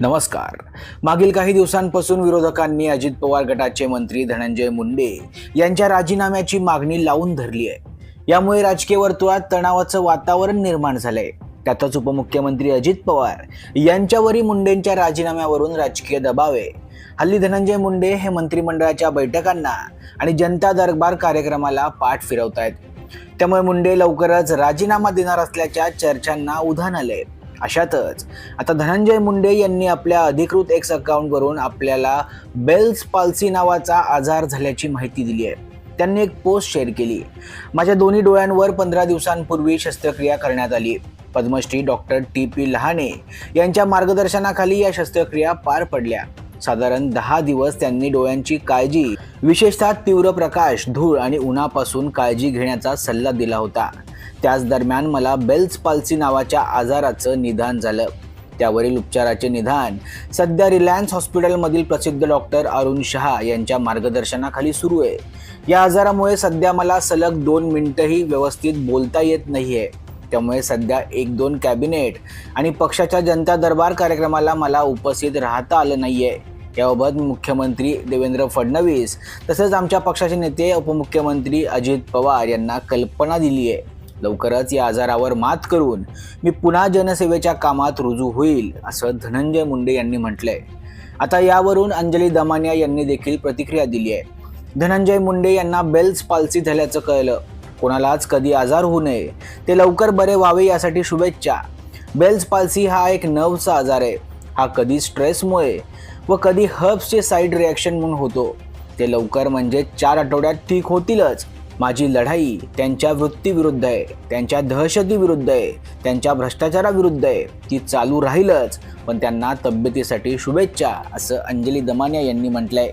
नमस्कार. मागील काही दिवसांपासून विरोधकांनी अजित पवार गटाचे मंत्री धनंजय मुंडे यांच्या राजीनाम्याची मागणी लावून धरली आहे. यामुळे राजकीय वर्तुळात तणावाचं वातावरण निर्माण झालंय. त्यातच उपमुख्यमंत्री अजित पवार यांच्यावरही मुंडेंच्या राजीनाम्यावरून राजकीय दबाव आहे. हल्ली धनंजय मुंडे हे मंत्रिमंडळाच्या बैठकांना आणि जनता दरबार कार्यक्रमाला पाठ फिरवतायत. त्यामुळे मुंडे लवकरच राजीनामा देणार असल्याच्या चर्चांना उधाण आलंय. अशातच. आता धनंजय मुंडे यांनी आपल्या अधिकृत एक्स अकाउंटवरून आपल्याला बेल्स पाल्सी नावाचा आजार झाल्याची माहिती दिली आहे. त्यांनी एक पोस्ट शेअर केली माझ्या दोन्ही डोळ्यांवर पंधरा दिवसांपूर्वी शस्त्रक्रिया करण्यात आली Padmashri doctor T P Lahane यांच्या मार्गदर्शनाखाली या शस्त्रक्रिया पार पडल्या. साधारण दहा दिवस त्यांनी डोळ्यांची काळजी विशेषतः तीव्र प्रकाश धूळ आणि उन्हापासून काळजी घेण्याचा सल्ला दिला होता. त्याच दरम्यान मला बेल्स पाल्सी नावाच्या आजाराचं निदान झालं. त्यावरील उपचाराचे निदान सध्या रिलायन्स हॉस्पिटलमधील प्रसिद्ध डॉक्टर अरुण शहा यांच्या मार्गदर्शनाखाली सुरू आहे. या आजारामुळे सध्या मला सलग दोन मिनटंही व्यवस्थित बोलता येत नाही आहे त्यामुळे सध्या एक दोन कॅबिनेट आणि पक्षाच्या जनता दरबार कार्यक्रमाला मला उपस्थित राहता आलं नाही आहे याबाबत मुख्यमंत्री देवेंद्र फडणवीस तसंच आमच्या पक्षाचे नेते उपमुख्यमंत्री अजित पवार यांना कल्पना दिली आहे लवकरच या आजारावर मात करून मी पुन्हा जनसेवेच्या कामात रुजू होईल असं धनंजय मुंडे यांनी म्हटलंय. आता यावरून अंजली दमानिया यांनी देखील प्रतिक्रिया दिली आहे. धनंजय मुंडे यांना बेल्स पाल्सी झाल्याचं कळलं. कोणालाच कधी आजार होऊ नये. ते लवकर बरे व्हावे यासाठी शुभेच्छा. बेल्स पाल्सी हा एक नर्वचा आजार आहे. हा कधी स्ट्रेसमुळे व कधी हर्ब्सचे साईड रिॲक्शन म्हणून होतो. ते लवकर म्हणजे चार आठवड्यात ठीक होतीलच. माझी लढाई त्यांच्या वृत्तीविरुद्ध आहे त्यांच्या दहशतीविरुद्ध आहे त्यांच्या भ्रष्टाचाराविरुद्ध आहे. ती चालू राहीलच पण त्यांना तब्येतीसाठी शुभेच्छा असं अंजली दमानिया यांनी म्हटलंय.